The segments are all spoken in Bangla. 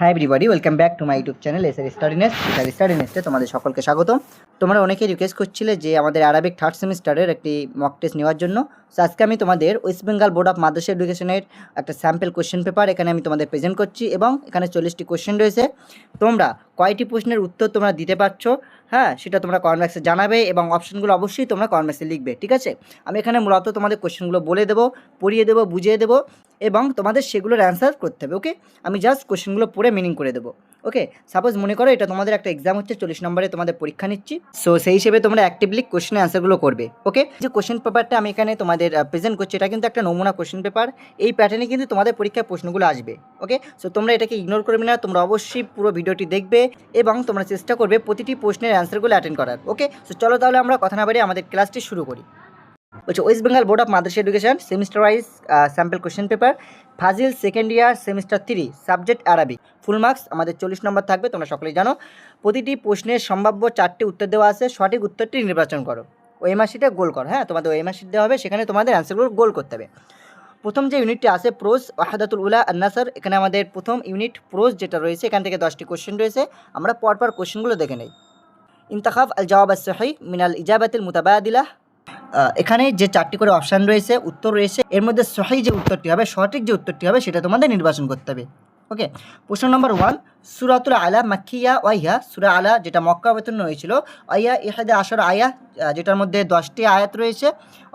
Hi everybody welcome back to my YouTube channel S R Studyness S স্টাডিনেসে তোমাদের সকলকে স্বাগত তোমরা অনেকে রিকোয়েস্ট করছিলে যে আমাদের আরবিক থার্ড সেমিস্টারের একটি মক টেস্ট নেওয়ার জন্য। সো আজকে আমি তোমাদের West Bengal Board of Madrasah এডুকেশনের একটা স্যাম্পল কোশ্চেন পেপার এখানে আমি তোমাদের প্রেজেন্ট করছি এবং এখানে চল্লিশটি কোশ্চেন রয়েছে। তোমরা কয়টি প্রশ্নের উত্তর তোমরা দিতে পারছ? হ্যাঁ সেটা তোমরা কমেন্ট জানাবে এবং অপশনগুলো অবশ্যই তোমরা কমেন্ট লিখবে, ঠিক আছে? আমি এখানে মূলত তোমাদের কোশ্চেনগুলো বলে দেবো, পড়িয়ে দেবো, বুঝিয়ে দেবো। এবং তোমাদের সেগুলোর অ্যান্সার করতে হবে ওকে আমি জাস্ট কোশ্চেনগুলো পড়ে মিনিং করে দেবো ওকে সাপোজ মনে করো এটা তোমাদের একটা এক্সাম হচ্ছে, চল্লিশ নম্বরে তোমাদের পরীক্ষা নিচ্ছি সো সেই হিসেবে তোমরা অ্যাক্টিভলি কোশ্চেনের অ্যান্সারগুলো করবে ওকে যে কোশ্চেন পেপারটা আমি এখানে তোমাদের প্রেজেন্ট করছি, এটা কিন্তু একটা নমুনা কোশ্চেন পেপার এই প্যাটার্নে কিন্তু তোমাদের পরীক্ষায় প্রশ্নগুলো আসবে ওকে সো তোমরা এটাকে ইগনোর করবে না, তোমরা অবশ্যই পুরো ভিডিওটি দেখবে এবং তোমরা চেষ্টা করবে প্রতিটি প্রশ্নের অ্যান্সারগুলো অ্যাটেন্ড করার ওকে সো চলো তাহলে আমরা কথা না বাড়িয়ে আমাদের ক্লাসটি শুরু করি। বলছে West Bengal Board of Madrasah Education semester wise sample question paper Fazil second year semester three subject Arabic full marks আমাদের চল্লিশ নম্বর থাকবে তোমরা সকলেই জানো। প্রতিটি প্রশ্নের সম্ভাব্য চারটি উত্তর দেওয়া আছে সঠিক উত্তরটি নির্বাচন করো। ওই মাসিটা গোল করো হ্যাঁ? তোমাদের ওই মাসিট দেওয়া হবে সেখানে তোমাদের অ্যান্সারগুলো গোল করতে হবে। প্রথম যে ইউনিটটি আছে প্রোজ ওয়াহাদাতুল উলা আন্নাসার এখানে আমাদের প্রথম ইউনিট প্রোজ যেটা রয়েছে এখান থেকে দশটি কোশ্চেন রয়েছে। আমরা পরপর কোশ্চেনগুলো দেখে নেই। ইন্তাখাব আল জওয়াব আস মিনাল ইজাবাতিল মুতাবাদিলা আহ, এখানে যে চারটি করে অপশান রয়েছে, উত্তর রয়েছে, এর মধ্যে সহি যে উত্তরটি হবে, সঠিক যে উত্তরটি হবে, সেটা তোমাদের নির্বাচন করতে হবে। ওকে? প্রশ্ন নম্বর ওয়ান সুরাতুল আলা মাক্কিয়া ওয়াইয়া সুরা আলা যেটা মক্কা অবতীর্ণ হয়েছিল ওয়াইয়া ইহাদে আশর আয়া যেটার মধ্যে দশটি আয়াত রয়েছে।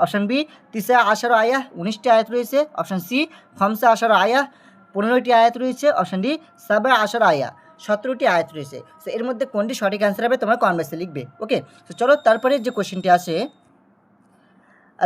অপশান বি তিসা আশর আয়া, উনিশটি আয়াত রয়েছে। অপশান সি খমসা আশর আয়া, পনেরোটি আয়াত রয়েছে। অপশান ডি সাবা আশর আয়া, সতেরোটি আয়াত রয়েছে। সো এর মধ্যে কোনটি সঠিক অ্যান্সার হবে তোমরা কনভার্সে লিখবে। ওকে? তো চলো তারপরে যে কোশ্চেনটি আছে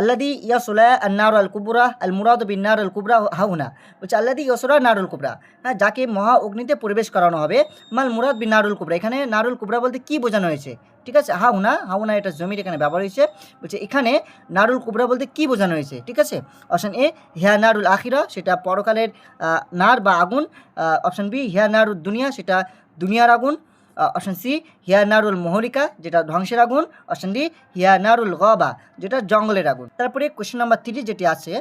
আল্লাদি ইয়াসুলা আন্নার আল কুবরা আল মুরাদ বিন্নার আল কুবরা হাউনা বলছে আল্লাদি ইয়াসুরা নারুল কুবরা হ্যাঁ যাকে মহা অগ্নিতে পরিবেশ করানো হবে, মাল মুরাদ বিন নারুল কুবরা। এখানে নারুল কুবরা বলতে কী বোঝানো হয়েছে? ঠিক আছে হাউনা হাউনা এটা জমির এখানে ব্যবহার হয়েছে। বলছে, এখানে নারুল কুবরা বলতে কী বোঝানো হয়েছে? ঠিক আছে অপশান এ হিয়া নারুল আখিরা, সেটা পরকালের নার বা আগুন অপশান বি হিয়া নারুল দুনিয়া, সেটা দুনিয়ার আগুন। অপশান সি হিয়া নারুল মোহরিকা, যেটা ধ্বংসের আগুন। অপশান ডি হিয়া নারুল গবা, যেটা জঙ্গলের আগুন। তারপরে কোশ্চেন নাম্বার থ্রি যেটি আছে,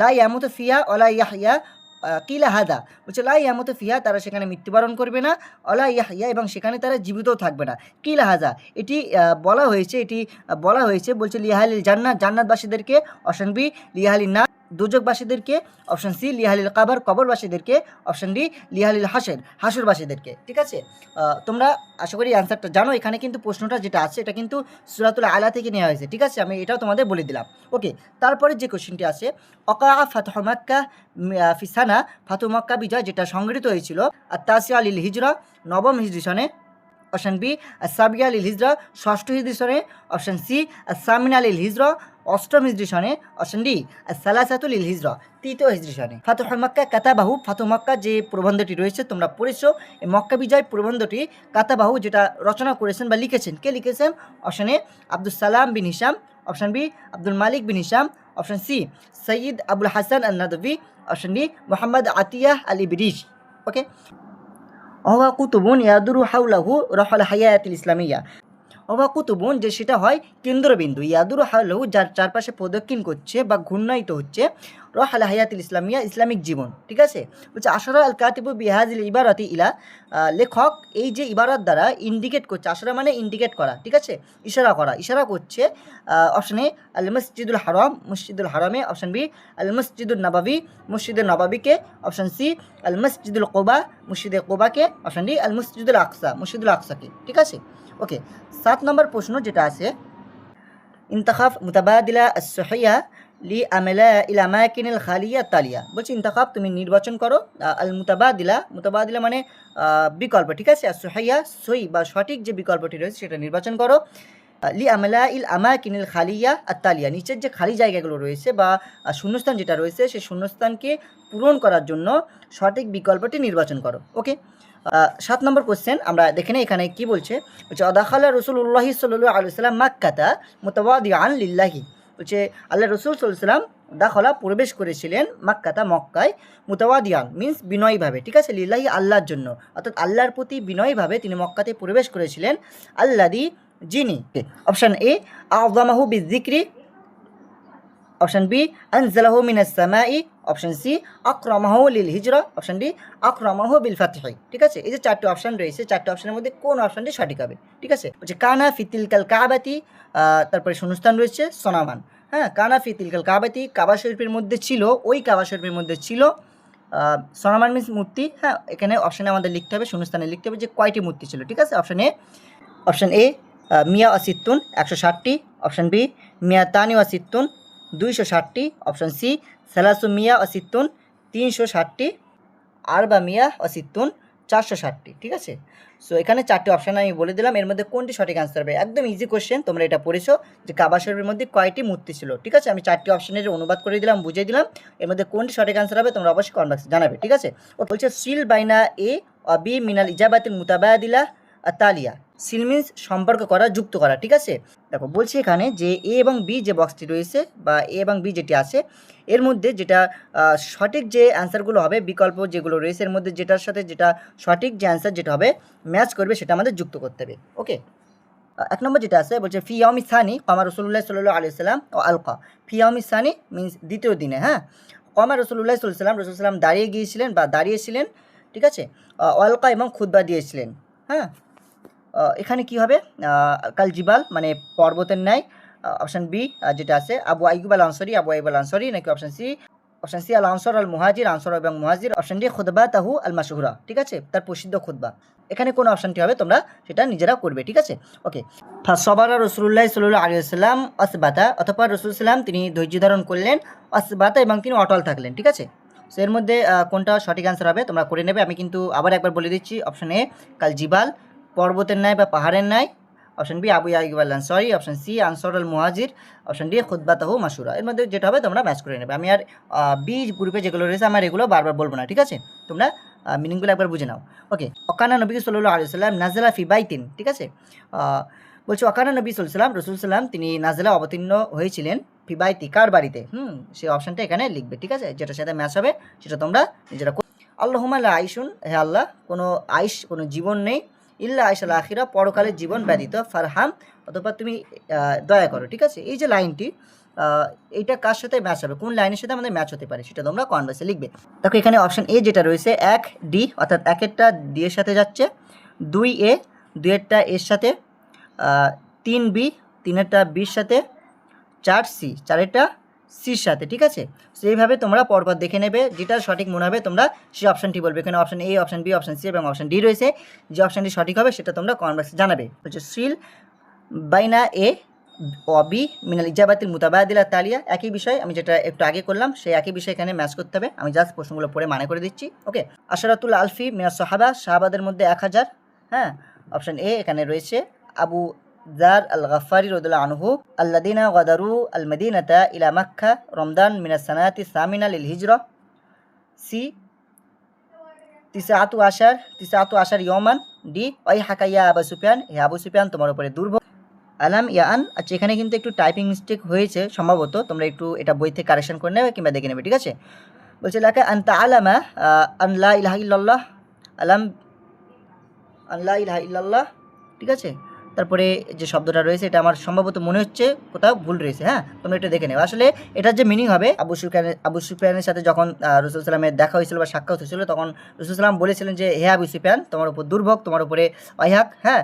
লা ইয়ামত ফিয়া অলা ইয়াহিয়া কিলা হাদা। বলছে, লা ইয়ামত ফিয়া তারা সেখানে মৃত্যুবরণ করবে না। অলা ইয়াহিয়া এবং সেখানে তারা জীবিতও থাকবে না। কিলা হাজা এটি বলা হয়েছে, এটি বলা হয়েছে, বলছে লিহালিল জান্নাত, জান্নাতবাসীদেরকে। অপশান বি লিহালিল না দুজকবাসীদেরকে অপশান সি লিহালিল কাবার, কবরবাসীদেরকে অপশান ডি লিহালিল হাসের, হাসুরবাসীদেরকে। ঠিক আছে? তোমরা আশা করি অ্যান্সারটা জানো। এখানে কিন্তু প্রশ্নটা যেটা আছে, এটা কিন্তু সুরাতুল আলা থেকে নেওয়া হয়েছে। ঠিক আছে? আমি এটাও তোমাদের বলে দিলাম। ওকে তারপরে যে কোশ্চেনটি আছে অকা ফাতহ মাক্কা ফিসানা ফাতু বিজয়, যেটা সংগৃহীত হয়েছিল আর তাসিয়া আলিল হিজরা, নবম হিজরি অপশান বি সাবিয়া আলিল হিজরা, ষষ্ঠ হিজরি অপশান সি সামিন আলিল হিজরা অষ্টম হিজরি সনে, অপশান সালাসাতুল ইল হিজরা, তৃতীয় হিজরি সনে। ফাতুহ মক্কা, কাতাবাহু ফাতু মক্কা যে প্রবন্ধটি রয়েছে, তোমরা পড়েছো এই মক্কা বিজয় প্রবন্ধটি কাতাবাহু যেটা রচনা করেছেন বা লিখেছেন। কে লিখেছেন? Option A Abdul Salam bin Hisham option B, Abdul Malik bin Hisham option C Syed Abul Hasan Al Nadvi option D, Mohammad Atiyah Ali বিরিশ okay? অহা কুতুবুন ইয়াদুরু হাউলাহু রহল হায়াতিল ইসলামিয়া। অবা কুতুবুন যে সেটা হয় কেন্দ্রবিন্দু। ইয়াদুর হাউলাহু যার চারপাশে প্রদক্ষিণ করছে বা ঘূর্ণায়িত হচ্ছে রহাল হায়াতুল ইসলামিয়া ইসলামিক জীবন, ঠিক আছে? বলছে আশরা আল কাতিবু বিহাজিল ইবারতি ইলা। লেখক, এই যে ইবারত দ্বারা ইন্ডিকেট করছে, আশরা মানে ইন্ডিকেট করা, ঠিক আছে? ইশারা করা, ইশারা করছে অপশানে আল মসজিদুল হারাম, মসজিদুল হারামে অপশান বি আল মসজিদুল নবাবি মসজিদুল নবাবিকে অপশান সি আল মসজিদুল কোবা, মসজিদে কোবাকে অপশান ডি আল মসজিদুল আকসা, মসজিদুল আকসাকে, ঠিক আছে? ওকে সাত নম্বর প্রশ্ন যেটা আছে, ইন্তখাফ মুতাবাদিলা সহিয়া লি আমেলা ইল আমাকিনিল খালিয়া তালিয়া। বলছি ইন্তখাব তুমি নির্বাচন করো আল মুতাবাদিলা মুতাবাদিলা মানে বিকল্প, ঠিক আছে? আর সোহাইয়া সই বা সঠিক যে বিকল্পটি রয়েছে সেটা নির্বাচন করো। লি আমেলা ইল আমাকিনিল খালিয়া আর তালিয়া নিচের যে খালি জায়গাগুলো রয়েছে বা শূন্যস্থান যেটা রয়েছে সেই শূন্যস্থানকে পূরণ করার জন্য সঠিক বিকল্পটি নির্বাচন করো। ওকে সাত নম্বর কোশ্চেন আমরা দেখে নিই এখানে কি বলছে? বলছে অদাখাল্লা রসুল্লাহি সাল্লু আলু সাল্লাম মাক্কাতা মোতাবাদি আন লিল্লাহি। বলছে, আল্লাহ রসুল সাল্লাম দাখলা প্রবেশ করেছিলেন মাক্কাতা, মক্কায় মুতাওয়াদিয়ান মিন্স বিনয়ীভাবে, ঠিক আছে? লিল্লাহি আল্লাহর জন্য। অর্থাৎ আল্লাহর প্রতি বিনয়ীভাবে তিনি মক্কাতে প্রবেশ করেছিলেন। আল্লাদি যিনি অপশান এ আদামাহু বিজিক্রি অপশন বি আনজালাহু মিনাস সামাই অপশন সি আকরামাহু লিল হিজরা অপশন ডি আকরামাহু বিল ফাতহি ঠিক আছে? এই যে চারটি অপশন রয়েছে, চারটি অপশনের মধ্যে কোন অপশনটি সঠিক হবে? ঠিক আছে? বলছে, কানা ফিতিল কাল কাবাতি তারপরে শূন্যস্থান রয়েছে, সোনামান। হ্যাঁ কানা ফিতিল কাল কাবাতি, কাবা শরীফের মধ্যে ছিল, ওই কাবা শরীফের মধ্যে ছিল সোনামান মিন্স মূর্তি। হ্যাঁ এখানে অপশানে আমাদের লিখতে হবে, শূন্যস্থানে লিখতে হবে যে কয়টি মূর্তি ছিল। ঠিক আছে? অপশন এ অপশন এ মিয়া অসিত্তুন একশো ষাটটি। অপশন বি মিয়া তানি অসিত্তুন দুইশো ষাটটি, অপশন সি সালাসু মিয়া অসিত্তুন, তিনশো ষাটটি আর বা মিয়া অসিত্তুন, চারশো ষাটটি, ঠিক আছে? সো এখানে চারটি অপশান আমি বলে দিলাম, এর মধ্যে কোনটি সঠিক অ্যান্সার হবে? একদম ইজি কোশ্চেন তোমরা এটা পড়েছো যে কাবা শরীফের মধ্যে কয়টি মূর্তি ছিল, ঠিক আছে? আমি চারটি অপশানের অনুবাদ করে দিলাম, বুঝিয়ে দিলাম, এর মধ্যে কোনটি সঠিক অ্যান্সার হবে তোমরা অবশ্যই কনভার্সে জানাবে, ঠিক আছে? ও বলছে, সিল বাইনা এ অবি মিনাল ইজাবাতিল মুতাবাদিলা তালিয়া। সিল মিন্স সম্পর্ক করা, যুক্ত করা, ঠিক আছে? দেখো, বলছি এখানে যে এ এবং বি যে বক্সটি রয়েছে বা এ এবং বি যেটি আছে, এর মধ্যে যেটা সঠিক যে অ্যান্সারগুলো হবে, বিকল্প যেগুলো রয়েছে, এর মধ্যে যেটার সাথে যেটা সঠিক যে অ্যান্সার যেটা হবে ম্যাচ করবে, সেটা আমাদের যুক্ত করতে হবে ওকে এক নম্বর যেটা আছে, বলছে ফিয়াউমি সানি কমা রসুল্লাহ সাল্লু আলি সাল্লাম ও আলকা। ফিয়াউমি সানি মিন্স দ্বিতীয় দিনে হ্যাঁ? কমা রসুল্লাহ সাল্লাম, রসুল সাল্লাম দাঁড়িয়ে গিয়েছিলেন বা দাঁড়িয়েছিলেন, ঠিক আছে? অলকা এবং খুদ্া দিয়েছিলেন হ্যাঁ? এখানে কি হবে? আহ, কাল জিবাল মানে পর্বতের ন্যায় অপশান বি যেটা আছে আবু আইকুব আল আনসরি আবু আইব আল আনসরি নাকি অপশান সি অপশান সি আল আনসর আল মুহাজির আনসর এবং মুহাজির অপশান ডি খুদবা তাহু আল মাসহুরা ঠিক আছে? তার প্রসিদ্ধ খুদবা এখানে কোন অপশানটি হবে? তোমরা সেটা নিজেরা করবে ঠিক আছে? ওকে সবারা রসুল্লাহ সাল্লু আলিয়াল্লাম আসবাতা অথবা রসুল সাল্লাম তিনি ধৈর্য ধারণ করলেন আসবাতা এবং তিনি অটল থাকলেন ঠিক আছে? সো এর মধ্যে কোনটা সঠিক অ্যান্সার হবে? তোমরা করে নেবে। আমি কিন্তু আবার একবার বলে দিচ্ছি অপশন এ কাল জিবাল পর্বতের ন্যায় বা পাহাড়ের ন্যায়? অপশন বি আবু আইবাল সরি অপশন সি আনসর আল মুহাজির অপশন ডি খুদ্বাতাহু মাসুরা এর মধ্যে যেটা হবে তোমরা ম্যাচ করে নেবে। আমি আর বি গ্রুপে যেগুলো রয়েছে, আমার এগুলো বারবার বলব না, ঠিক আছে? তোমরা মিনিংগুলো একবার বুঝে নাও। ওকে অকানা নবী সাল্লু আলি সাল্লাম নাজলা ফি বাইতিন, ঠিক আছে? বলছি অকানা নবী সাল্লাম রসুল সাল্লাম তিনি নাজলা অবতীর্ণ হয়েছিলেন ফি বাইতি। কার বাড়িতে? হুম সেই অপশনটা এখানে লিখবে, ঠিক আছে? যেটার সাথে ম্যাচ হবে, সেটা তোমরা নিজেরা আল্লাহমাল আইসুন হে আল্লাহ, কোনো আইস কোনো জীবন নেই। ইল্লা আইসাল আখিরা, পরকালের জীবন ব্যতীত, ফারহাম, অথবা তুমি দয়া করো, ঠিক আছে? এই যে লাইনটি এইটা কার সাথে ম্যাচ হবে? কোন লাইনের সাথে আমাদের ম্যাচ হতে পারে? সেটা তোমরা কনভার্সে লিখবে। দেখো, এখানে অপশন এ যেটা রয়েছে, এক ডি অর্থাৎ একেরটা ডি এর সাথে যাচ্ছে, দুই এ দুয়েরটা এর সাথে তিন বি তিনেরটা বির সাথে, চার সি চারেরটা সির সাথে, ঠিক আছে? তো এইভাবে তোমরা পরপর দেখে নেবে, যেটা সঠিক মনে হবে তোমরা সেই অপশানটি বলবে। এখানে option A option B option C এবং অপশন ডি রয়েছে। যে অপশানটি সঠিক হবে সেটা তোমরা কনভার্সে জানাবে। হচ্ছে সিল, বাইনা, এ ও বি, মিনাল ইজাবাতিল, মুতাবাদিলা, তালিয়া, একই বিষয় আমি যেটা একটু আগে করলাম, সেই একই বিষয় এখানে ম্যাচ করতে হবে। আমি জাস্ট প্রশ্নগুলো পড়ে মানে করে দিচ্ছি ওকে আশারাতুল আলফি মিনাস সাহাবা শাহাবাদের মধ্যে এক হাজার হ্যাঁ? অপশন এ এখানে রয়েছে। আবু জার আল গফারি রদুল্লাহ আনহু আল্লাদিনা গদারু আল মদিনাতা ইলা মাক্কা রমদান মিনাস সানাতি সামিনা লিল হিজরা সি তিসাআতু আশার, তিসাতু আশার ইয়মান ডি ওই হাকাইয়া আবু সুফিয়ান, হে আবু সুফিয়ান, তোমার উপরে দুর্ভোগ। আলাম ইয়ান আচ্ছা এখানে কিন্তু একটু টাইপিং মিস্টেক হয়েছে, সম্ভবত তোমরা একটু এটা বই থেকে কারেকশন করে নেবে কিংবা দেখে নেবে, ঠিক আছে? বলছে লেখা আন্তা আলামা আল্লাহ ইলাহা ইল্লাল্লাহ, আলাম আল্লাহ ইলাহা ইল্লাল্লাহ, ঠিক আছে? তারপরে যে শব্দটা রয়েছে, এটা আমার সম্ভবত মনে হচ্ছে কোথাও ভুল রয়েছে হ্যাঁ? তোমরা এটা দেখে নেবে। আসলে এটার যে মিনিং হবে, আবু সুফিয়ানের আবু সুফিয়ানের সাথে যখন রসুল সালামের দেখা হয়েছিল বা সাক্ষাৎ হয়েছিল, তখন রসুল সালাম বলেছিলেন যে, হে আবু সুফিয়ান, তোমার উপর দুর্ভোগ, তোমার উপরে অহাক হ্যাঁ?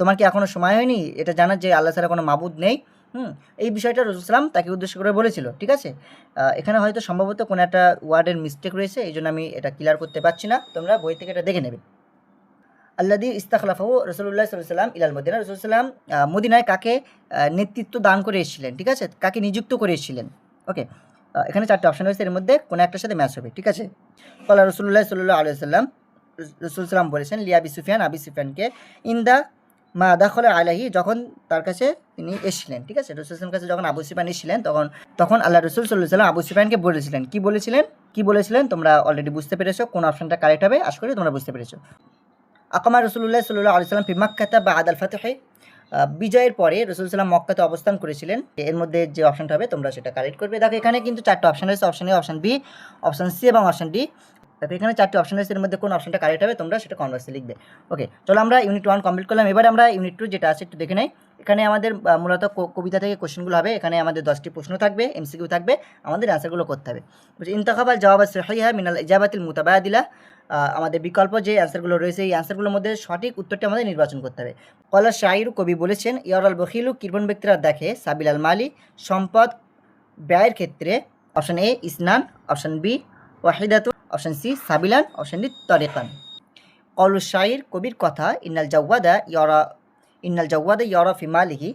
তোমার কি এখনও সময় হয়নি? এটা জানার যে আল্লাহ ছাড়া কোনো মাবুদ নেই, হুম? এই বিষয়টা রসুল সালাম তাকে উদ্দেশ্য করে বলেছিল, ঠিক আছে? এখানে হয়তো সম্ভবত কোনো একটা ওয়ার্ডের মিস্টেক রয়েছে, এই জন্য আমি এটা ক্লিয়ার করতে পারছি না। তোমরা বই থেকে এটা দেখে নেবে। আল্লাদি ইস্তাখলাফাহু রসুল্লাহ সাল্লাম ইলাল মদিনা। রসুল সাল্লাম মদিনায় কাকে নেতৃত্ব দান করে এসেছিলেন, ঠিক আছে? কাকে নিযুক্ত করে এসেছিলেন, ওকে? এখানে চারটে অপশন রয়েছে, এর মধ্যে কোনো একটার সাথে ম্যাচ হবে, ঠিক আছে? কলা রসুল্লাহ সাল্লাহ আলিয়া সাল্লাম রসুল সাল্লাম বলেছেন লিয়া আবি সুফিয়ান, আবি সুফিয়ানকে ইন্দা মা দাখলে আলাহি যখন তার কাছে তিনি এসেছিলেন, ঠিক আছে? রসুল কাছে যখন আবু সুফিয়ান এসেছিলেন, তখন তখন আল্লাহ রসুল সাল্লাহ সাল্লাম আবু সুফিয়ানকে বলেছিলেন, কি বলেছিলেন? কি বলেছিলেন? তোমরা অলরেডি বুঝতে পেরেছ, কোন অপশনটা কারেক্ট হবে, আশা করি তোমরা বুঝতে পেরেছ। আকামা রসুল্লাহ সাল্লাহ আলি সাল্লাম ফিমাক্ষাতা বা আদাল ফাতেহে বিজয়ের পরে রসুল সাল্লাম মক্কাতে অবস্থান করেছিলেন। এর মধ্যে যে অপশনটা হবে, তোমরা সেটা কালেক্ট করবে। দেখো, এখানে কিন্তু চারটা অপশন রয়েছে। Option A option B option C এবং অপশন ডি দেখো এখানে চারটি অপশন রয়েছে। এর মধ্যে কোন অপশনটা কারেক্ট হবে তোমরা সেটা কনভার্সে লিখবে। ওকে চলো আমরা ইউনিট ওয়ান কমপ্লিট করলাম। এবার আমরা ইউনিট টু যেটা আছে একটু দেখে নেই। এখানে আমাদের মূলত কবিতা থেকে কোশ্চেনগুলো হবে। এখানে আমাদের দশটি প্রশ্ন থাকবে এমসিকিউ থাকবে আমাদের অ্যান্সারগুলো করতে হবে। ইন্তাখাবাল জবাব সহিহা মিনাল ইজাবাতিল মুতাবাদিলা। আহ, আমাদের বিকল্প যে অ্যান্সারগুলো রয়েছে এই অ্যান্সারগুলোর মধ্যে সঠিক উত্তরটি আমাদের নির্বাচন করতে হবে। কলা শাহির কবি বলেছেন ইয়ারাল বখিলু কিরবন ব্যক্তিরা দেখে সাবিল আল মালি সম্পদ ব্যয়ের ক্ষেত্রে অপশান এ ইসনান অপশান বি ওয়াহিদাতু অপশন সি, সাবিলান, অপশন ডি, তরিকান। কলু শাহির কবির কথা, ইন্নাল জাওয়াদা ইয়রা, ইন্নাল জাওয়াদা ইয়রা ফিমালিহি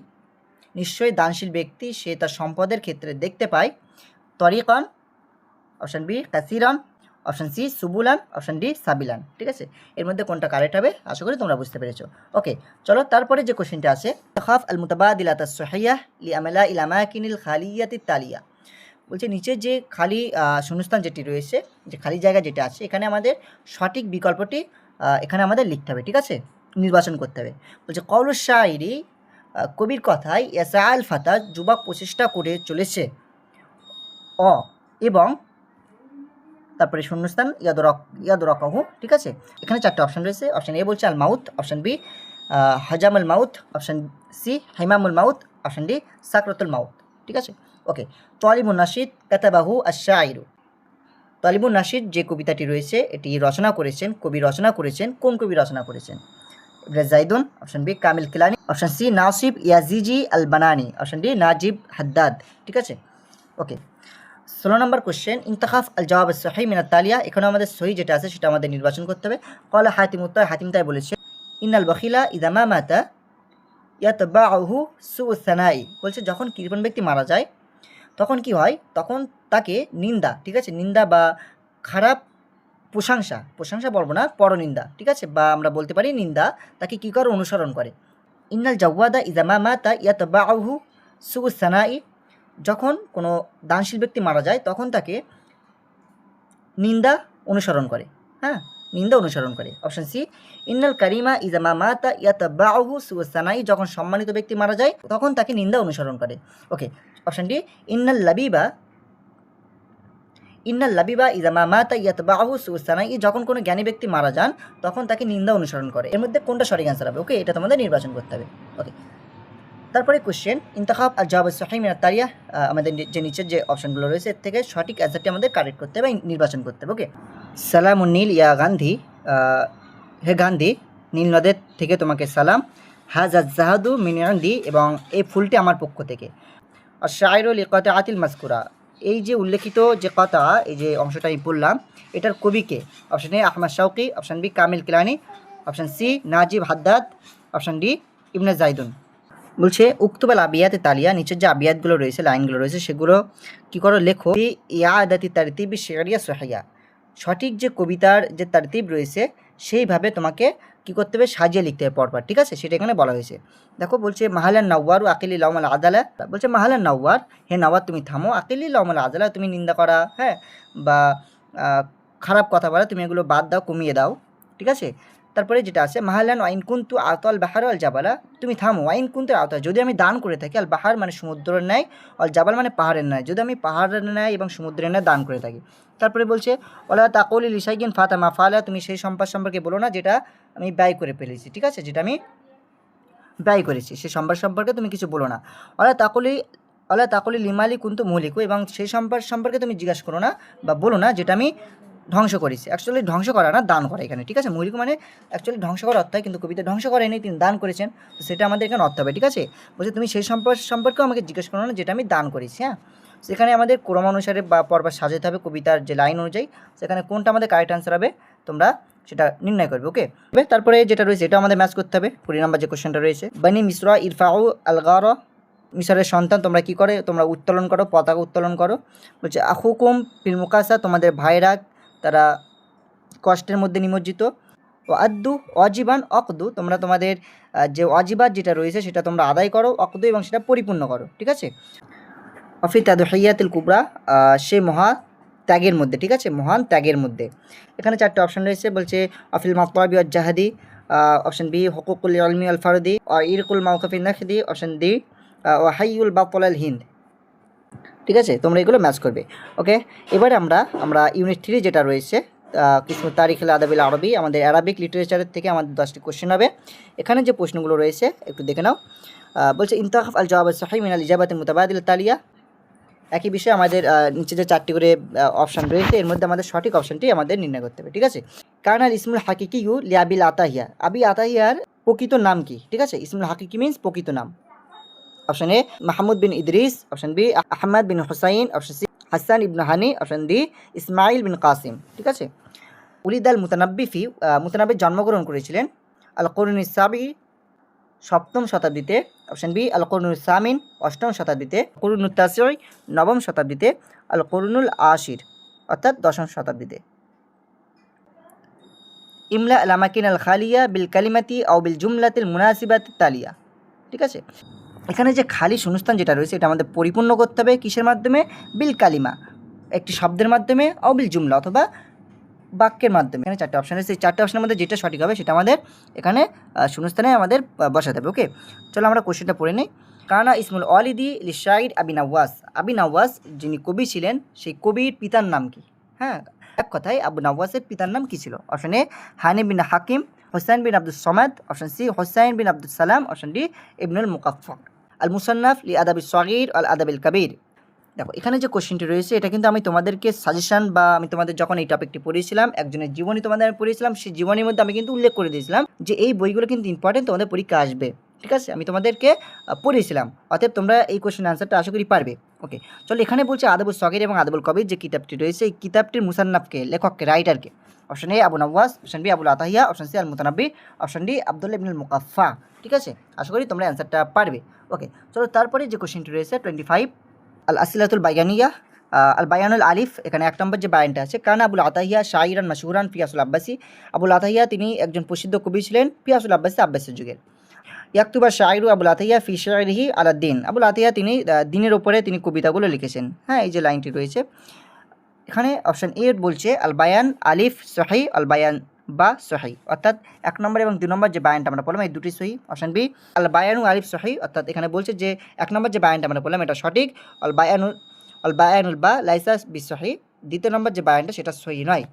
নিশ্চয়ই দানশীল ব্যক্তি, সে তার সম্পদের ক্ষেত্রে দেখতে পায়। তরিকান, অপশন বি, কাসিরান, অপশন সি, সুবুলান, অপশন ডি, সাবিলান। ঠিক আছে? এর মধ্যে কোনটা কারেক্ট হবে, আশা করি তোমরা বুঝতে পেরেছ। ওকে, চলো তারপরে যে কোশ্চেনটা আছে খাফ আল মুতাবাদিলাত সহিয়া লি আমালা ইল আমাকিনিল খালিয়াতি তালিয়া। বলছে নিচে যে খালি শূন্যস্থান যেটি রয়েছে, যে খালি জায়গা যেটা আছে, এখানে আমাদের সঠিক বিকল্পটি এখানে আমাদের লিখতে হবে, ঠিক আছে? নির্বাচন করতে হবে। বলছে কৌল শায়রি কবির কথায় এসা আল ফাতা, যুবক প্রচেষ্টা করে চলেছে। অ, এবং তারপরে শূন্যস্থান ইয়াদ রক ইয়াদ রকাহু ঠিক আছে? এখানে চারটে অপশন রয়েছে, অপশান এ বলছে আল মাউথ অপশন বি হাজামুল মাউথ অপশন সি হেমামুল মাউথ অপশন ডি সাকরতুল মাউথ ঠিক আছে? ওকে তলিবুন নাশিদ কাতাবাহু আশাইরু তলিবুন নাশিদ যে কবিতাটি রয়েছে, এটি রচনা করেছেন, কবি রচনা করেছেন, কোন কবি রচনা করেছেন? জাইদুন option B Kamil Kiliani option C নাসিব ইয়াজিজি আল বানানি অপশন ডি নাজিব হাদ্দাদ। ঠিক আছে? ওকে ষোলো নম্বর কোশ্চেন ইন্তখাফ আল জবাব সহি মিনাত তালিয়া। এখানে আমাদের সহি যেটা আছে, সেটা আমাদের নির্বাচন করতে হবে। কলা হাতিম উত্তর হাতিম তাই বলেছে, ইন্নাল বখিলা ইদামা মাতা ইয়াতবাহু সুসানাই বলছে, যখন কৃপণ ব্যক্তি মারা যায় তখন কি হয়? তখন তাকে নিন্দা, ঠিক আছে? নিন্দা বা খারাপ প্রশংসা প্রশংসা বলব না, পরনিন্দা, ঠিক আছে? বা আমরা বলতে পারি নিন্দা, তাকে কী করে? অনুসরণ করে। ইন্নাল জাওয়াদা ইজামা মাতা ইয়াত ইয়াতবাহু সুসানাই যখন কোনো দানশীল ব্যক্তি মারা যায়, তখন তাকে নিন্দা অনুসরণ করে। হ্যাঁ? নিন্দা অনুসরণ করে। অপশন সি ইন্নাল কারিমা ইজামা মাতা ইয়াতাবাহু সুসানাই যখন সম্মানিত ব্যক্তি মারা যায়, তখন তাকে নিন্দা অনুসরণ করে। ওকে, অপশন ডি, ইন্নাল লাবিবা ইন্নাল লাবিবা ইজামা মাতা ইয়াতবাহু সুসানাই যখন কোনো জ্ঞানী ব্যক্তি মারা যান, তখন তাকে নিন্দা অনুসরণ করে। এর মধ্যে কোনটা সঠিক অ্যান্সার হবে? ওকে, এটা তোমাদের নির্বাচন করতে হবে। ওকে, তারপরে কোশ্চেন ইন্তাখাব আর জবাব সহিম তারিয়া আমাদের যে নিচের যে অপশনগুলো রয়েছে, এর থেকে সঠিক অ্যান্সারটি আমাদের কারেক্ট করতে হবে নির্বাচন করতে হবে। ওকে সালাম নীল ইয়া গান্ধী হে গান্ধী, নীল নদের থেকে তোমাকে সালাম। হাজা জাহাদু মিনিয়ান্দি এবং এই ফুলটি আমার পক্ষ থেকে। আর শায়রুল ইকতা আতিল মাসকুরা এই যে উল্লেখিত যে কথা, এই যে অংশটা আমি বললাম এটার কবিকে option A Ahmad Shawqi, option B Kamil Kilani, option C Najib Haddad, option D Ibn Zaydun. বলছে উক্তবাল আবিয়াতে তালিয়া, নিচের যে আবিয়াতগুলো রয়েছে, লাইনগুলো রয়েছে, সেগুলো কি করো? লেখো ইয়া আদাতি তারতিব শেরিয়া সোহাইয়া সঠিক যে কবিতার যে তারতিব রয়েছে সেইভাবে তোমাকে কি করতে হবে? সাজিয়ে লিখতে হবে পরপর, ঠিক আছে? সেটা এখানে বলা হয়েছে। দেখো, বলছে, মাহালান নাওয়ার আকিলি লমাল আদালা। বলছে, মাহালান নাওয়ার, হে নাওয়ার, তুমি থামো। আকিলি লমাল আদালা, তুমি নিন্দা করা হ্যাঁ? বা খারাপ কথা বলা, তুমি এগুলো বাদ দাও, কমিয়ে দাও। ঠিক আছে? তারপরে যেটা আছে, মাহালান ওয়াইন কুন্তু আতল বাহার আল জাবালা। তুমি থামো, ওয়াইন কুন্তু আতল যদি আমি দান করে থাকি, আল বাহার মানে সমুদ্রের ন্যায় অল জাবাল মানে পাহাড়ের ন্যায়। যদি আমি পাহাড়ের ন্যায় এবং সমুদ্রের ন্যায় দান করে থাকি। তারপরে বলছে ওলা তাকলি লিসাইগিন ফাতা মাফালা তুমি সেই সম্পদ সম্পর্কে বলো না, যেটা আমি ব্যয় করে ফেলেছি, ঠিক আছে? যেটা আমি ব্যয় করেছি সেই সম্পদ সম্পর্কে তুমি কিছু বলো না। ওলা তাকলি ওলা তাকলি লিমালি কুন্তু মৌলিকু এবং সেই সম্পদ সম্পর্কে তুমি জিজ্ঞাসা করো না বা বলো না, যেটা আমি ধ্বংস করেছি। অ্যাকচুয়ালি ধ্বংস করা না, দান করা এখানে, ঠিক আছে? মৌলিক মানে অ্যাকচুয়ালি ধ্বংস করা অর্থ হয়, কিন্তু কবিতা ধ্বংস করেনি, তিনি দান করেছেন, তো সেটা আমাদের এখানে অর্থ হবে, ঠিক আছে? বলছে, তুমি সেই সম্পর্ক সম্পর্কেও আমাকে জিজ্ঞেস করো না, যেটা আমি দান করেছি হ্যাঁ? সেখানে আমাদের ক্রম অনুসারে বা পরপর সাজাতে হবে কবিতার যে লাইন অনুযায়ী সেখানে কোনটা আমাদের কারেক্ট আনসার হবে, তোমরা সেটা নির্ণয় করবে ওকে তারপরে যেটা রয়েছে এটা আমাদের ম্যাচ করতে হবে, কুড়ি নম্বর যে কোশ্চেনটা রয়েছে, বানি মিসরা ইরফাউ আলগার মিশরের সন্তান, তোমরা কি করে? তোমরা উত্তোলন করো, পতাকা উত্তোলন করো। বলছে, আহুকুম ফিল মুকাসা, তোমাদের ভাইরা তারা কষ্টের মধ্যে নিমজ্জিত। ও আদ্দু অজীবান অকদু তোমরা তোমাদের যে অজীবাত যেটা রয়েছে সেটা তোমরা আদায় করো অকদু এবং সেটা পরিপূর্ণ করো, ঠিক আছে? অফি তাদু তাদহিয়াতুল কুবরা সে মহা ত্যাগের মধ্যে, ঠিক আছে? মহান ত্যাগের মধ্যে। এখানে চারটে অপশন রয়েছে, বলছে অফিল মাকবি জাহাদি অপশন বি হকুকুল আলমি আল ফারুদি ইরকুল মাউকাফি অপশন ডি ও হাইউল বাপল আল হিন্দ। ঠিক আছে? তোমরা এগুলো ম্যাচ করবে। ওকে এবারে আমরা আমরা ইউনিট থ্রি যেটা রয়েছে কিছু তারিখ আদাবিল আরবি, আমাদের অ্যারাবিক লিটারেচারের থেকে আমাদের দশটি কোশ্চেন হবে। এখানে যে প্রশ্নগুলো রয়েছে, একটু দেখে নাও। বলছে ইন্তাহাফ আল জবাব সাহি মিনাল ইজাবাত মুতাবাদিল তালিয়া। একই বিষয়ে আমাদের নিচে যে চারটি করে অপশান রয়েছে, এর মধ্যে আমাদের সঠিক অপশানটি আমাদের নির্ণয় করতে হবে, ঠিক আছে? কারণ আর ইসমুল হাকিকি ইউ লিয়াবিল আতাহিয়া। আবি আতাহিয়ার প্রকৃত নাম কি? ঠিক আছে? ইসমুল হাকিকি মিন্স প্রকৃত নাম। Option A Mahmud bin Idris option B Ahmad bin Husain option C Hasan ibn Hani option D Ismail bin Qasim ঠিক আছে? উলিদ আল মুতানাব্বি ফি মুতানাব্বি জন্মগ্রহণ করেছিলেন আল করুন ইসাবি সপ্তম শতাব্দীতে। অপশন বি আল করুনুল সামিন অষ্টম শতাব্দীতে। করুনুল তাসই নবম শতাব্দীতে। আল করুনুল আশির, অর্থাৎ দশম শতাব্দীতে। ইমলা আল আমাকিন আল খালিয়া বিল কালিমাতি আও বিল জুমলাতিল মুনাসিবাত তালিয়া। ঠিক আছে? এখানে যে খালি শূন্যস্থান যেটা রয়েছে, এটা আমাদের পরিপূর্ণ করতে হবে কিসের মাধ্যমে? বিল কালিমা। একটি শব্দের মাধ্যমে, অবিল বিল জুমলা অথবা বাক্যের মাধ্যমে। এখানে চারটে অপশন রয়েছে। চারটে অপশনের মধ্যে যেটা সঠিক হবে, সেটা আমাদের এখানে শূন্যস্থানে আমাদের বসাতে হবে ওকে চলো আমরা কোশ্চেনটা পড়ে নিই। কানা ইসমুল অলিদি লিশাইড আবি নওয়াজ। আবি নওয়াজ যিনি কবি ছিলেন, সেই কবির পিতার নাম কি? হ্যাঁ এক কথায় আবু নওয়াজের পিতার নাম কী ছিল? অপশানে হানি বিন হাকিম Hossain bin Abdul Samad option C Hossain bin Abdul Salam option D ইবনুল মুকাফক আল মুসান্নাফ লি আদাবি সগির আল আদাবিল কবির। দেখো, এখানে যে কোশ্চেনটি রয়েছে, এটা কিন্তু আমি তোমাদেরকে সাজেশান বা আমি তোমাদের যখন এই টপিকটি পড়িয়েছিলাম, একজনের জীবনী তোমাদের আমি পড়িয়েছিলাম, সেই জীবনীর মধ্যে আমি কিন্তু উল্লেখ করে দিয়েছিলাম যে এই বইগুলো কিন্তু ইম্পর্টেন্ট তোমাদের পরীক্ষা আসবে। ঠিক আছে? আমি তোমাদেরকে পড়িয়েছিলাম। অতএব তোমরা এই কোশ্চেন আনসারটা আশা করি পারবে। ওকে চলো এখানে বলছে আদাবুল সগির এবং আদাবুল কবির যে কিতাবটি রয়েছে এই কিতাবটির মুসান্নাফকে লেখককে রাইটারকে। Option A Abu Nawas. Option B Abul Atahiya. Option C Al Mutanabbi option D Abdul Ibnul Muqaffa ঠিক আছে? আশা করি তোমরা অ্যান্সারটা পারবে। ওকে চলো তারপরে যে কোশ্চেনটি রয়েছে টোয়েন্টি ফাইভ আল আসিলাতুল আহ, আল বায়ানুল আলিফ এখানে এক নম্বর যে বায়ানটা আছে কান আবুল আতাহিয়া শাহিরান মাসহুরান পিয়াসুল আব্বাসী। আবুল আতাহিয়া তিনি একজন প্রসিদ্ধ কবি ছিলেন পিয়াসুল আব্বাসী আব্বাসের যুগের। ইয়াকতুবা শাহিরু আবুল আতাহিয়া ফি শাহরিহি আলাদ্দিন আবুল আতাহিয়া তিনি দিনের ওপরে তিনি কবিতাগুলো লিখেছেন। হ্যাঁ এই যে লাইনটি রয়েছে। এখানে অপশান এ বলছে আল বায়ান আলিফ সহি আল বায়ান বা সহি। অর্থাৎ এক নম্বর এবং দুই নম্বর যে বায়ানটা আমরা বললাম এই দুটি সহি। অপশন বি আল বায়ানু আলিফ সহি। অর্থাৎ এখানে বলছে যে, এক নম্বর যে বায়ানটা আমরা বললাম এটা সঠিক। আল বায়ানু আল বায়ানুল বা লাইসাস বি সহি। দ্বিতীয় নম্বর যে বায়ানটা, সেটা সহি নয়।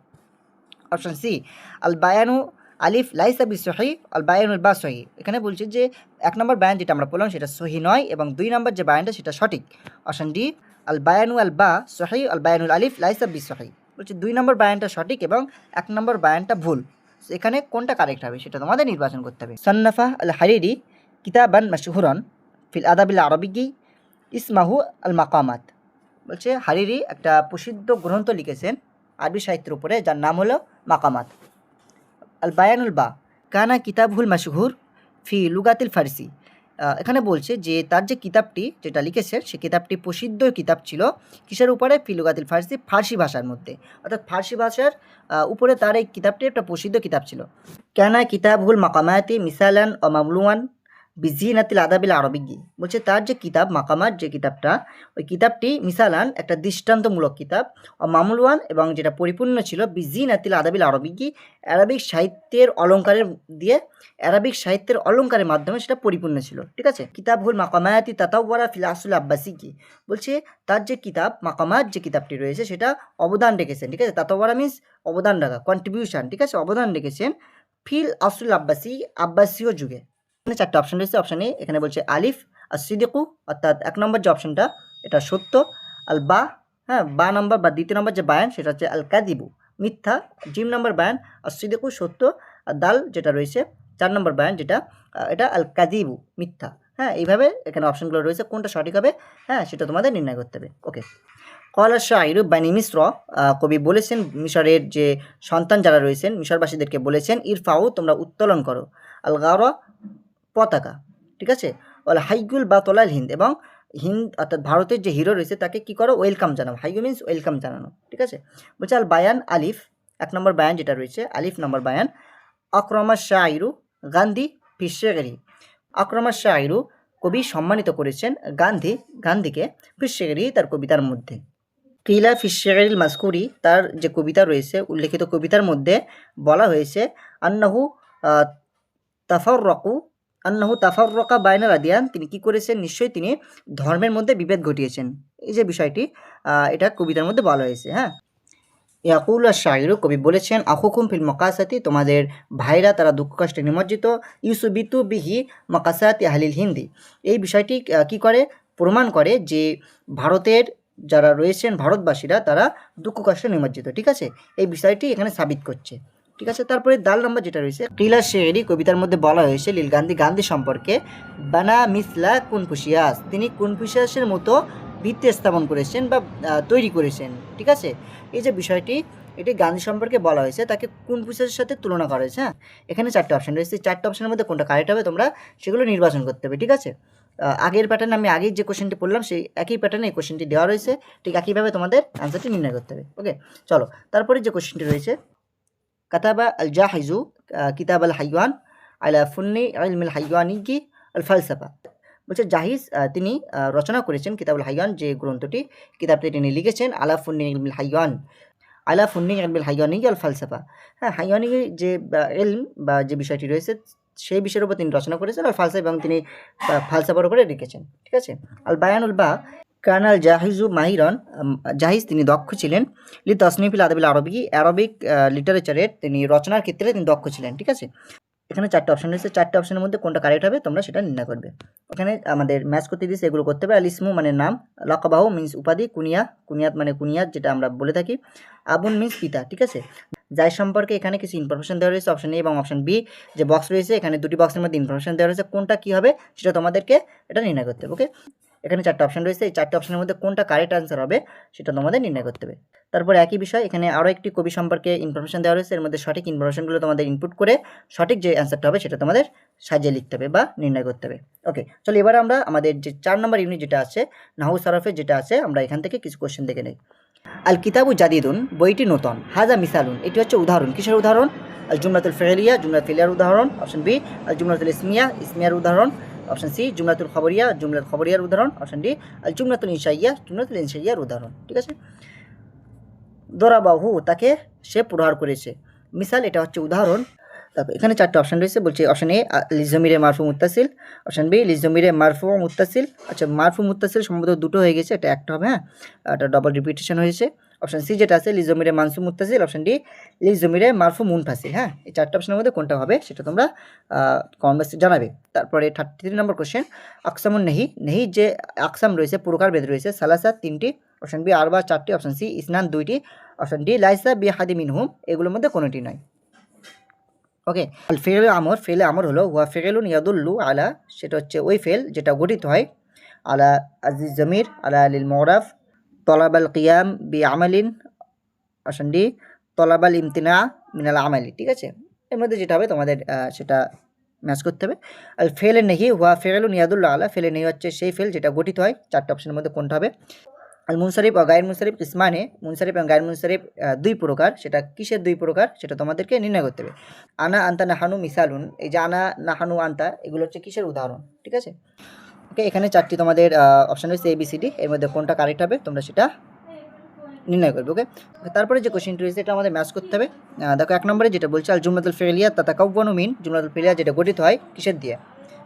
অপশান সি আল বায়ানু আলিফ লাইসা বি সহি, আল বায়ানুল বা সহি। এখানে বলছে যে এক নম্বর বায়ান যেটা আমরা বললাম সেটা সহি নয় এবং দুই নম্বর যে বায়ানটা সেটা সঠিক। অপশন ডি আল বায়ানু আল বা সহি, আল বায়ানুল আলিফ লাইসা বি সহি। বলছে দুই নম্বর বায়ানটা সঠিক এবং এক নম্বর বায়ানটা ভুল। এখানে কোনটা কারেক্ট হবে সেটা তোমাদের নির্বাচন করতে হবে। সন্নাফা আল হারিরি কিতাবান মাসহুরন ফিল আদাবিল আরবিগি ইসমাহু আল মাকামাত। বলছে হারিরি একটা প্রসিদ্ধ গ্রন্থ লিখেছেন আরবি সাহিত্যের উপরে যার নাম হলো মাকামাত। আল বায়ানুল বা কানা কিতাবহুল মাসহুর ফি লুগাতিল ফার্সি এখানে বলছে যে তার যে কিতাবটি যেটা লিখেছে সে কিতাবটি প্রসিদ্ধ কিতাব ছিল কিসের উপরে? ফি লুগাতিল ফার্সি ফার্সি ভাষার মধ্যে। অর্থাৎ ফার্সি ভাষার উপরে তার এই কিতাবটি একটা প্রসিদ্ধ কিতাব ছিল। কেনা কিতাবহুল মাকামায়াতি মিসালান ও মামলুয়ান বিজিনাতিল আদাবিল আরবিগি। বলছে তার যে কিতাব, মাকামার যে কিতাবটা, ওই কিতাবটি মিসালান একটা দৃষ্টান্তমূলক কিতাব। ও মামুলওয়ান এবং যেটা পরিপূর্ণ ছিল বিজিনাতিল আদাবিল আরবিগি অ্যারাবিক সাহিত্যের অলঙ্কারের দিয়ে অ্যারাবিক সাহিত্যের অলঙ্কারের মাধ্যমে সেটা পরিপূর্ণ ছিল। ঠিক আছে? কিতাবহুল মাকামায়াতি তাতাওয়ারা ফিল আসুল আব্বাসি কি বলছে তার যে কিতাব মাকামাত যে কিতাবটি রয়েছে সেটা অবদান রেখেছেন। ঠিক আছে? তাতাওয়ারা মিন্স অবদান রাখা কন্ট্রিবিউশন ঠিক আছে? অবদান রেখেছেন ফিল আসুল আব্বাসি, আব্বাসীয় যুগে। এখানে চারটে অপশন রয়েছে। অপশন এ এখানে বলছে আলিফ আর সিদিকু অর্থাৎ এক নম্বর যে অপশনটা এটা সত্য। আল বা হ্যাঁ বা নম্বর বা দ্বিতীয় নম্বর যে বায়ান, সেটা হচ্ছে আল কাদিবু মিথ্যা। জিম নম্বর বায়ান আর সিদিকু সত্য। আর দাল যেটা রয়েছে, চার নম্বর বায়ান যেটা এটা আল কাদিবু মিথ্যা। হ্যাঁ এইভাবে এখানে অপশনগুলো রয়েছে, কোনটা সঠিক হবে হ্যাঁ সেটা তোমাদের নির্ণয় করতে হবে। ওকে কলা শাহিরু বানি মিশ্র কবি বলেছেন, মিশরের যে সন্তান যারা রয়েছেন, মিশরবাসীদেরকে বলেছেন, ইরফাউ, তোমরা উত্তোলন করো। আল গাওয়া পতাকা, ঠিক আছে? বলে হাইগুল বা তোলাল হিন্দ এবং হিন্দ অর্থাৎ ভারতের যে হিরো রয়েছে তাকে কি করো? ওয়েলকাম জানাও। হাইগু মিন্স ওয়েলকাম জানানো, ঠিক আছে? বলছে আল বায়ান আলিফ, এক নম্বর বায়ান যেটা রয়েছে, আলিফ নম্বর বায়ান, আক্রমা শাহরু গান্ধী ফিসেগরি আক্রমা শাহরু কবি সম্মানিত করেছেন গান্ধী, গান্ধীকে ফিসেগরি তার কবিতার মধ্যে। কিলা ফিসেগরিল মাসকুরি তার যে কবিতা রয়েছে, উল্লেখিত কবিতার মধ্যে বলা হয়েছে, আন্নাহু তাফর রকু আন্নাহু তাফার রকা বায়নাল আদিয়ান তিনি কি করেছেন? নিশ্চয়ই তিনি ধর্মের মধ্যে বিভেদ ঘটিয়েছেন। এই যে বিষয়টি এটা কবিতার মধ্যে বলা হয়েছে হ্যাঁ? ইয়াকুল আর শাহিরু কবি বলেছেন আহুকুম ফিল মকাসাতি, তোমাদের ভাইরা তারা দুঃখ কষ্টে নিমজ্জিত। ইউসুবিতু বিহি মকাসাতি আহলিল হিন্দি। এই বিষয়টি কি করে? প্রমাণ করে যে ভারতের যারা রয়েছেন ভারতবাসীরা, তারা দুঃখ কষ্টে নিমজ্জিত, ঠিক আছে? এই বিষয়টি এখানে সাবিত করছে। ঠিক আছে, তারপরে দাল নম্বর যেটা রয়েছে কিলা শেরি কবিতার মধ্যে বলা হয়েছে লীল গান্ধী গান্ধী সম্পর্কে, বানা মিসলা কুনফুসিয়াস। তিনি কুনফুসিয়াসের মতো ভিত্তি স্থাপন করেছেন বা তৈরি করেছেন, ঠিক আছে? এই যে বিষয়টি, এটি গান্ধী সম্পর্কে বলা হয়েছে, তাকে কুনফুসিয়াসের সাথে তুলনা করা হয়েছে হ্যাঁ? এখানে চারটে অপশান রয়েছে চারটে অপশানের মধ্যে কোনটা কারেক্ট হবে তোমরা সেগুলো নির্বাচন করতে হবে, ঠিক আছে? আগের প্যাটার্নে আমি আগেই যে কোশ্চেনটি পড়লাম, সেই একই প্যাটার্নে এই কোশ্চেনটি দেওয়া রয়েছে, ঠিক একইভাবে তোমাদের অ্যান্সারটি নির্ণয় করতে হবে ওকে চলো, তারপরে যে কোশ্চেনটি রয়েছে কাতাবা আল জাহিজু কিতাব আল হাইওয়ান আলা ফুন্নি আলমিল আল ফালসাফা বলছে জাহিজ তিনি রচনা করেছেন কিতাবুল হাইওয়ান যে গ্রন্থটি কিতাবটি তিনি লিখেছেন আলা ফুন্নি হাইওয়ান আলা ফুন্নি ইলমিল হাইওয়ানিগি আল ফালসাফা হ্যাঁ হাইওয়ানিগি যে এলম বা যে বিষয়টি রয়েছে সেই বিষয়ের উপর তিনি রচনা করেছেন আর ফালসা এবং তিনি ফালসাফার উপরে লিখেছেন ঠিক আছে আল বায়ানুল বা কার্নাল জাহিজু মাহিরন জাহিজ তিনি দক্ষ ছিলেন। লি তসনিফিল আদবিল আরবি, আরবিক লিটারেচারের তিনি রচনার ক্ষেত্রে তিনি দক্ষ ছিলেন, ঠিক আছে? এখানে চারটে অপশন রয়েছে। চারটে অপশনের মধ্যে কোনটা কারেক্ট হবে তোমরা সেটা নির্ণয় করবে। এখানে আমাদের ম্যাচ করতে দিয়েছে, এগুলো করতে হবে। আল ইসমু মানে নাম, লকাবাহু মিন্স উপাধি, কুনিয়া, কুনিয়াত মানে কুনিয়াত যেটা আমরা বলে থাকি। আবুন মিন্স পিতা, ঠিক আছে? যাই সম্পর্কে এখানে কিছু ইনফরমেশন দেওয়া রয়েছে অপশন এ এবং অপশন বি যে বক্স রয়েছে, এখানে দুটি বক্সের মধ্যে ইনফরমেশন দেওয়া রয়েছে, কোনটা কী হবে সেটা তোমাদেরকে এটা নির্ণয় করতে হবে ওকে এখানে চারটে অপশন রয়েছে। এই চারটে অপশানের মধ্যে কোনটা কারেক্ট আনসার হবে, সেটা তোমাদের নির্ণয় করতে হবে। তারপর একই বিষয়, এখানে আরও একটি কবি সম্পর্কে ইনফরমেশন দেওয়া রয়েছে। এর মধ্যে সঠিক ইনফরমেশনগুলো তোমাদের ইনপুট করে সঠিক যে অ্যান্সারটা হবে, সেটা তোমাদের সাজিয়ে লিখতে হবে বা নির্ণয় করতে হবে। ওকে চলো এবার আমরা আমাদের যে চার নম্বর ইউনিট যেটা আছে নাহু সরফের যেটা আছে, আমরা এখান থেকে কিছু কোশ্চেন দেখে নেই। আল কিতাবু জাদিদুন, বইটি নতুন, হাজা মিসালুন, এটি হচ্ছে উদাহরণ। কিসের উদাহরণ? আল জুমরাতুল ফেলিয়া জুমরাত ফেলিয়ার উদাহরণ অপশন বি আল জুমরাতুল ইসমিয়া, ইসমিয়ার উদাহরণ। অপশন সি জুমরাতুল খবরিয়া জুমরাত খবরিয়ার উদাহরণ। অপশন ডি, আল জুমরাতুল ইনশাইয়া জুমরাতুল ইনশাইয়ার উদাহরণ। ঠিক আছে? দোরাবাহু, তাকে সে প্রহার করেছে। মিসাল, এটা হচ্ছে উদাহরণ। তারপর এখানে চারটে অপশন রয়েছে, বলছে অপশন এ লিজমিরে মারফু মুত্তাসিল। অপশন বি, লিজমিরে মারফু মুত্তাসিল। আচ্ছা মারফু মুত্তাসিল সম্ভবত দুটো হয়ে গেছে, এটা একটা হবে হ্যাঁ? এটা ডবল রিপিটেশন হয়েছে। অপশন সি যেটা আছে লিজমিরে মানসু মুত্তাসিল অপশন ডি লিজমিরে মারফু মুনফাসিল হ্যাঁ? এই চারটে অপশনের মধ্যে কোনটা হবে সেটা তোমরা কমেন্টস জানাবে। তারপরে থার্টি থ্রি নম্বর কোশ্চেন আকসামুন নেহি নেহি যে আকসাম রয়েছে, প্রকার বেদ রয়েছে সালাসা তিনটি অপশন বি আরবা চারটি অপশন সি ইসনান দুইটি অপশন ডি লাইসা বি হাদি মিনহুম এগুলোর মধ্যে কোনোটি নয় ওকে ফেল আমর ফেলে আমর হলো হুয়া ফেলুন ইয়াদুল্লু আলা সেটা হচ্ছে ওই ফেল যেটা গঠিত হয় আলা আজিজ জমির আলা আলিল মরাফ তলাবাল কিয়াম বি আমালিন অপশন ডি তলাবাল ইমতিনা মিনাল আমালি ঠিক আছে؟ এর মধ্যে যেটা হবে তোমাদের সেটা ম্যাচ করতে হবে। আর ফেলে নেহি হুয়া ফেলুন ইয়াদুল্লাহ আলা, ফেলে নেহি হচ্ছে সেই ফেল যেটা গঠিত হয়, চারটে অপশনের মধ্যে কোনটা হবে? আল মুনসারিফ ও গায়ের মুনসারিফ ইসমানে মুনসারিফ এবং গায়ের মুনসারিফ দুই প্রকার, সেটা কিসের দুই প্রকার সেটা তোমাদেরকে নির্ণয় করতে হবে। আনা আন্তা নাহানু মিসালুন, এই যে আনা নাহানু আন্তা, এগুলো হচ্ছে কিসের উদাহরণ, ঠিক আছে? ওকে এখানে চারটি তোমাদের অপশন রয়েছে এবিসিডি এর মধ্যে কোনটা কারেক্ট হবে তোমরা সেটা নির্ণয় করবে ওকে তারপরে যে কোশ্চেনটি রয়েছে এটা আমাদের ম্যাচ করতে হবে। দেখো এক নম্বরে যেটা বলছে আল জুমলাতুল ফেলিয়া তাতা কাউবানু মিন জুমলাতুল ফেলিয়া যেটা গঠিত হয় কিসের দিয়ে?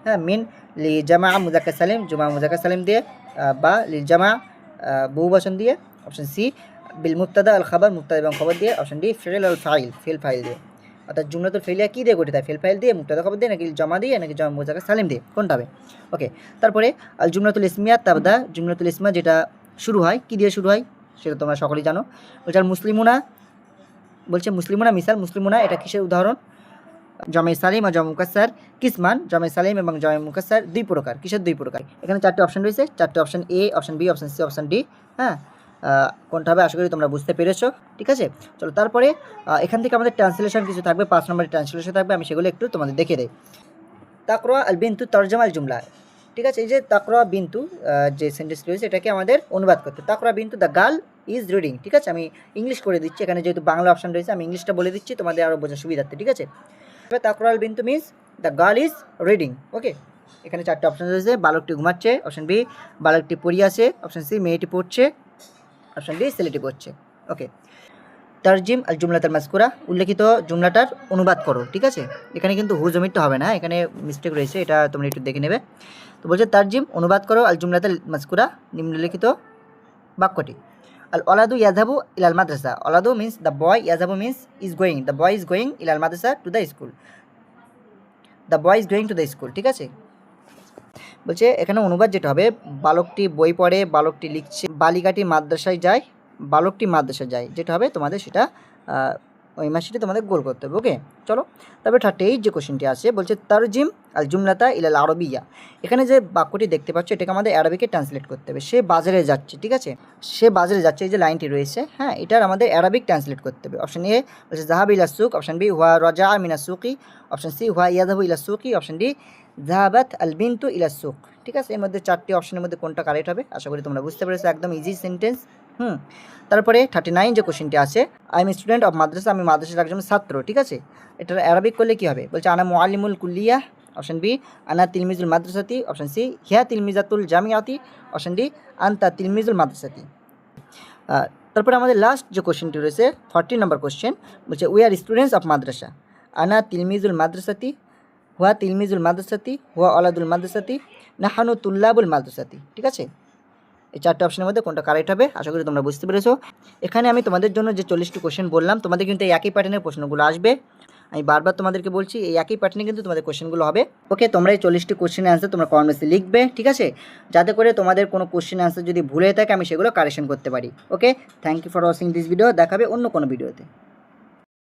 হ্যাঁ মিন লি জামা মুজাক্কা সালিম জুমা মুজাক্কা সালিম দিয়ে বা লি জামা আহ, বহুবচন দিয়ে অপশন সি বিল মুক্তাদা আল খাবার মুক্তাদা এবং খবর দিয়ে অপশন ডি ফেল আল ফাইল ফেল ফাইল দিয়ে। অর্থাৎ জুমলাতুল ফেলিয়া কী দিয়ে গঠিত ফেল ফাইল দিয়ে মুক্তাদা খবর দিয়ে, নাকি জমা দিয়ে, নাকি জমা মুজাক্কা সালিম দিয়ে? কোনটা হবে? ওকে তারপরে আল জুমলাতুল ইসমিয়া তাবদা, জুমলাতুল ইসমা যেটা শুরু হয়, কী দিয়ে শুরু হয়? সেটা তোমরা সকলেই জানো। বলছে আর মুসলিমুনা বলছে, মুসলিমুনা মিসাল, মুসলিমুনা এটা কিসের উদাহরণ? জমে সালিম আর জমে মুকাসার কিসমান? জমে সালিম এবং জমে মুকাসার দুই প্রকার। কিসের দুই প্রকার? এখানে চারটে অপশন রয়েছে, চারটে option A option B option C option D হ্যাঁ? কোনটা হবে, আশা করি তোমরা বুঝতে পেরেছ, ঠিক আছে? চলো, তারপরে এখান থেকে আমাদের ট্রান্সলেশন কিছু থাকবে, পাঁচ নম্বরের ট্রান্সলেশন থাকবে, আমি সেগুলো একটু তোমাদের দেখে দেই। তাকরোয়া আল বিন্তু তরজমাল জুমলা, ঠিক আছে? এই যে তাকরোয়া বিন্তু যে সেন্টেন্স রয়েছে, এটাকে আমাদের অনুবাদ করতে তাকরোয়া বিন্তু দ্য গার্ল ইজ রিডিং, ঠিক আছে? আমি ইংলিশ করে দিচ্ছি, এখানে যেহেতু বাংলা অপশন রয়েছে, আমি ইংলিশটা বলে দিচ্ছি, তোমাদের আরও বোঝার সুবিধার্থে, ঠিক আছে? এবার তাকরাল বিন্তু means the girl is reading okay এখানে চারটে অপশন রয়েছে, বালকটি ঘুমাচ্ছে অপশন বি বালকটি পড়িয়ে আছে অপশন সি মেয়েটি পড়ছে অপশন ডি ছেলেটি পড়ছে ওকে তারজিম আল জুমলাতার মাসকুরা উল্লেখিত জুমলাটার অনুবাদ করো, ঠিক আছে? এখানে কিন্তু হু জমিরটা হবে না, এখানে মিস্টেক রয়েছে, এটা তোমরা একটু দেখে নেবে। তো বলছে, তারজিম, অনুবাদ করো আল জুমলাতাল মাসকুরা নিম্নলিখিত বাক্যটি। আল অলাদু ইয়াজাবু ইলাল মাদ্রাসা। অলাদু means the boy ইয়াজাবু means is going the boy is going ইলাল মাদ্রাসা to the school the boy is going to the school ঠিক আছে? বলছে, এখানে অনুবাদ যেটা হবে, বালকটি বই পড়ে, বালকটি লিখছে, বালিকাটি মাদ্রাসায় যায়, বালকটি মাদ্রাসায় যায়, যেটা হবে তোমাদের সেটা ওই মাসিটি তোমাদের গোল করতে হবে ওকে চলো, তারপরে থার্টি এইট যে কোশ্চেনটি আছে, বলছে, তারজিম আল জুমলাতা ইলাল আরবিয়া। এখানে যে বাক্যটি দেখতে পাচ্ছ, এটাকে আমাদের অ্যারাবিকে ট্রান্সলেট করতে হবে, সে বাজারে যাচ্ছে, ঠিক আছে? সে বাজারে যাচ্ছে, এই যে লাইনটি রয়েছে হ্যাঁ এটার আমাদের অ্যারাবিক ট্রান্সলেট করতে হবে অপশন এ বলছে জাহাব ইলা সুক অপশন বি হুয়া রাজা মিনা সুকি অপশন সি হুয়া ইয়াদাবু ইলা সুকি অপশন ডি জাহাবাত আল বিন্তু ইলা সুক ঠিক আছে? এর মধ্যে চারটি অপশনের মধ্যে কোনটা কারেক্ট হবে? আশা করি তোমরা বুঝতে পেরেছ। একদম ইজি সেন্টেন্স হুম? তারপরে থার্টি নাইন যে কোশ্চেনটি আছে I am student of madrasa আমি মাদ্রাসার একজন ছাত্র। ঠিক আছে? এটার অ্যারাবিক করলে কী হবে? বলছে, আনা মোয়ালিমুল কুল্লিয়া। অপশন বি আনা তিলমিজুল মাদ্রাসাতি। অপশন সি হিয়া তিলমিজাতুল জামিয়াতি। অপশন ডি আন্তা তিলমিজুল মাদ্রাসাতি। তারপরে আমাদের লাস্ট যে কোশ্চেনটি রয়েছে ফর্টি নম্বর কোশ্চেন বলছে we are students of madrasa আনা তিলমিজুল মাদ্রাসাতি। হুয়া তিলমিজুল মাদ্রাসাতি, হুয়া আলাদুল মাদ্রাসাতি, নাহানু তুল্লাবুল মাদ্রাসাতি, ঠিক আছে? এই চারটে অপশনের মধ্যে কোনটা কারেক্ট হবে, আশা করি তোমরা বুঝতে পেরেছ। এখানে আমি তোমাদের জন্য যে চল্লিশটি কোশ্চেন বললাম, তোমাদের কিন্তু এই একই প্যাটার্নের প্রশ্নগুলো আসবে। আমি বারবার তোমাদেরকে বলছি, এই একই প্যাটার্নে কিন্তু তোমাদের কোশ্চেনগুলো হবে। ওকে তোমরা এই চল্লিশটি কোশ্চেন অ্যান্সার তোমরা কমেন্টসে লিখবে, ঠিক আছে? যাতে করে তোমাদের কোনো কোশ্চেন অ্যান্সার যদি ভুলে থাকে, আমি সেগুলো কারেকশন করতে পারি। Okay thank you for watching this video দেখাবে অন্য কোনো ভিডিওতে